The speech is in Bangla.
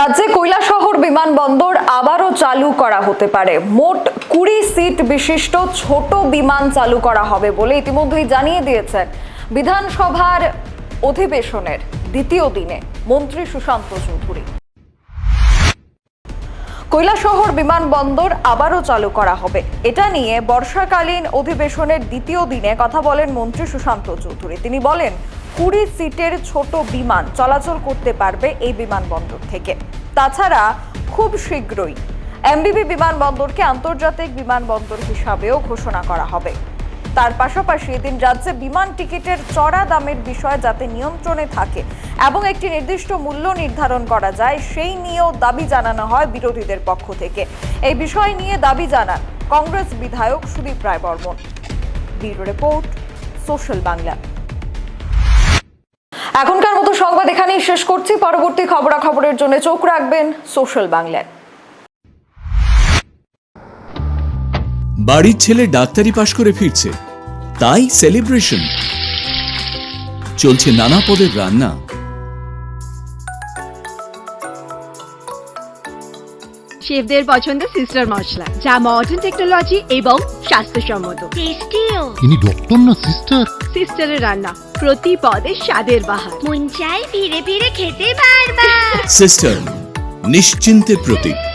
রাজ্যে কৈলাসহর বিমানবন্দর আবারও চালু করা হতে পারে। মোট কুড়ি সিট বিশিষ্ট ছোট বিমান চালু করা হবে বলে ইতিমধ্যেই জানিয়ে দিয়েছেন বিধানসভার অধিবেশনের দ্বিতীয় দিনে মন্ত্রী সুশান্ত চৌধুরী। কৈলাসহর বিমানবন্দর আবারও চালু করা হবে। এটা নিয়ে বর্ষাকালীন অধিবেশনের দ্বিতীয় দিনে কথা বলেন মন্ত্রী সুশান্ত চৌধুরী। তিনি বলেন কুড়ি সিটের ছোট বিমান চলাচল করতে পারবে এই বিমানবন্দর থেকে। তাছাড়া খুব শীঘ্রই এমবিবি বিমানবন্দরকে আন্তর্জাতিক বিমানবন্দর হিসাবেও ঘোষণা করা হবে। তার পাশাপাশি এদিন রাজ্যে বিমান টিকিটের চড়া দামের বিষয় যাতে নিয়ন্ত্রণে থাকে এবং একটি নির্দিষ্ট মূল্য নির্ধারণ করা যায়, সেই নিয়েও দাবি জানানো হয় বিরোধীদের পক্ষ থেকে। এই বিষয় নিয়ে দাবি জানান কংগ্রেস বিধায়ক Sudip Roy Barman. Bureau report, social Bangla. এখনকার মতো সংবাদ এখানেই শেষ করছি। পরবর্তী খবরাখবরের জন্য চোখ রাখবেন সোশ্যাল বাংলায়। বাড়ির ছেলে ডাক্তারি পাশ করে ফিরছে। তাই সেলিব্রেশন। চলছে নানা পদের রান্না। শেফদের পছন্দ সিস্টার মশলা যা মডার্ন টেকনোলজি এবং স্বাস্থ্যসম্মত। টেস্টিও ইনি ডক্টর না সিস্টার? সিস্টারের রান্না। প্রতি পদে স্বাদের বাহার। মন চাই ফিরে ফিরে খেতে পারবা সিস্টার নিশ্চিন্তে প্রতীক।